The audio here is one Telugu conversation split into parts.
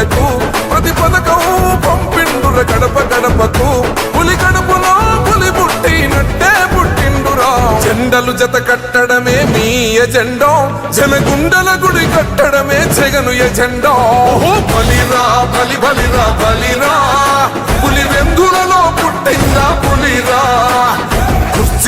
గుండెకు ప్రతి పథకం పంపిండుర గడప గడపకు పులి గడపలో పులి పుట్టినట్టే పుట్టిండురా. జెండలు జత కట్టడమే మీ ఎజెండో. జనగుండల గుడి కట్టడమే జగను ఎజెండో. ఓ బలిరా బలి బలిరా బలిరా. పులి వెందులలో పుట్టిందా పులిరా?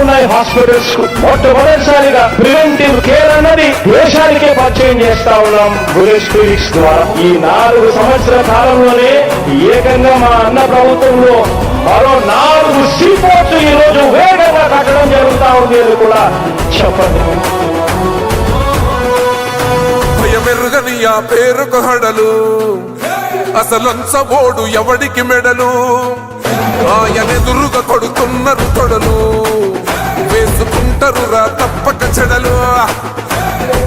ఉన్నాయి. హాస్పిటల్స్కు మొట్టమొదటిసారిగా ప్రివెంటివ్ కేర్ అన్నది దేశానికే పరిచయం చేస్తా ఉన్నాం. బులెట్ క్లినిక్స్ ద్వారా. ఈ నాలుగు సంవత్సరాల కాలంలోనే ఏకంగా మా అన్న ప్రభుత్వంలో మరో నాలుగు సీపోర్ట్స్ ఈ రోజు వేగంగా కట్టడం జరుగుతా ఉంది అని కూడా చెప్పండి. మెరుగని ఆ పేరుకు హడలు. అసలంచబోడు ఎవడికి మెడలు? ఆయనెదురుగా కొడుతున్నారు తొడలు వేసుకుంటారు తప్పక చెడలు.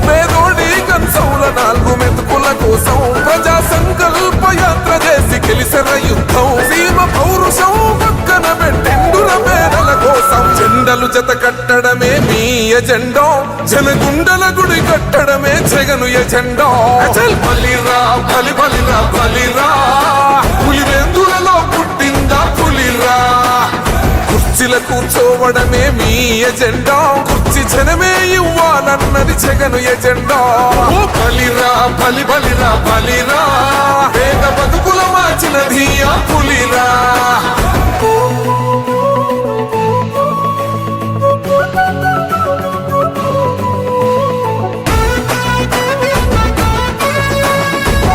పేదోడి కంచౌల నాలుగు మెతుకుల కోసం ప్రజా సంకల్ప యాత్ర చేసి గెలిసిన యుద్ధం. సీమ పౌరుషం పక్కన పెట్టిండుల పేదల కోసం జెండలు జత కట్టడమే మీ ఎజెండో. జనగుండల గుడి కట్టడమే జగను ఎజెండో. బలిరా బలి బలిరా బలిరా. పులివేందు కూర్చోవడమే మీ ఎజెండా. కుర్చి జనమే ఇవ్వాలన్నది జగను ఎజెండా. ఓ బలిరా బలి బలిరా బలిరా. పేద బతుకుల మార్చినది ఆ పులిరా.